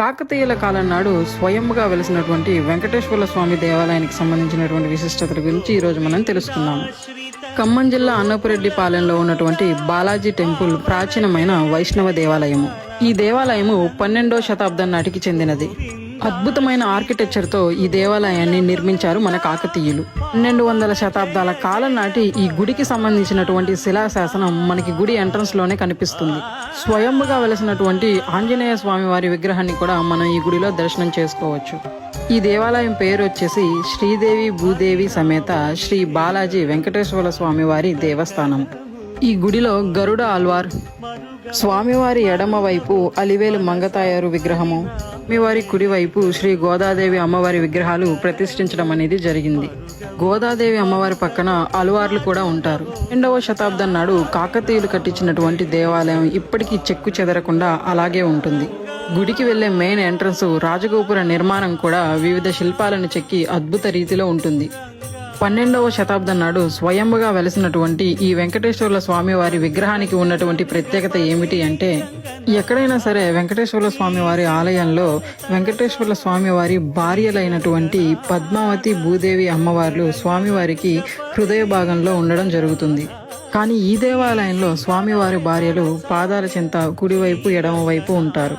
కాకతీయుల కాలం నాడు స్వయంగా వెలిసినటువంటి వెంకటేశ్వర స్వామి దేవాలయానికి సంబంధించినటువంటి విశిష్టతల గురించి ఈరోజు మనం తెలుసుకుందాం. ఖమ్మం జిల్లా అన్నపురెడ్డి పాలెంలో ఉన్నటువంటి బాలాజీ టెంపుల్ ప్రాచీనమైన వైష్ణవ దేవాలయము. ఈ దేవాలయము పన్నెండో శతాబ్దం నాటికి చెందినది. అద్భుతమైన ఆర్కిటెక్చర్తో ఈ దేవాలయాన్ని నిర్మించారు మన కాకతీయులు. పన్నెండు వందల శతాబ్దాల కాలం నాటి ఈ గుడికి సంబంధించినటువంటి శిలాశాసనం మనకి గుడి ఎంట్రన్స్లోనే కనిపిస్తుంది. స్వయంగా వెలసినటువంటి ఆంజనేయ స్వామి వారి విగ్రహాన్ని కూడా మనం ఈ గుడిలో దర్శనం చేసుకోవచ్చు. ఈ దేవాలయం పేరు వచ్చేసి శ్రీదేవి భూదేవి సమేత శ్రీ బాలాజీ వెంకటేశ్వర స్వామి వారి దేవస్థానం. ఈ గుడిలో గరుడ ఆల్వార్. స్వామివారి ఎడమవైపు అలివేలు మంగతాయారు విగ్రహము. స్వామివారి వారి కుడివైపు శ్రీ గోదాదేవి అమ్మవారి విగ్రహాలు ప్రతిష్ఠించడం అనేది జరిగింది. గోదాదేవి అమ్మవారి పక్కన అలువార్లు కూడా ఉంటారు. రెండవ శతాబ్దం నాడు కాకతీయులు కట్టించినటువంటి దేవాలయం ఇప్పటికీ చెక్కు చెదరకుండా అలాగే ఉంటుంది. గుడికి వెళ్ళే మెయిన్ ఎంట్రన్స్ రాజగోపుర నిర్మాణం కూడా వివిధ శిల్పాలను చెక్కి అద్భుత రీతిలో ఉంటుంది. పన్నెండవ శతాబ్దం నాడు స్వయంగా వెలసినటువంటి ఈ వెంకటేశ్వర్ల స్వామి వారి విగ్రహానికి ఉన్నటువంటి ప్రత్యేకత ఏమిటి అంటే ఎక్కడైనా సరే వెంకటేశ్వర్ల స్వామి వారి ఆలయంలో వెంకటేశ్వర్ల స్వామి వారి భార్యలైనటువంటి పద్మావతి భూదేవి అమ్మవార్లు స్వామివారికి హృదయ భాగంలో ఉండడం జరుగుతుంది. కానీ ఈ దేవాలయంలో స్వామివారి భార్యలు పాదాల చింత కుడివైపు ఎడమవైపు ఉంటారు.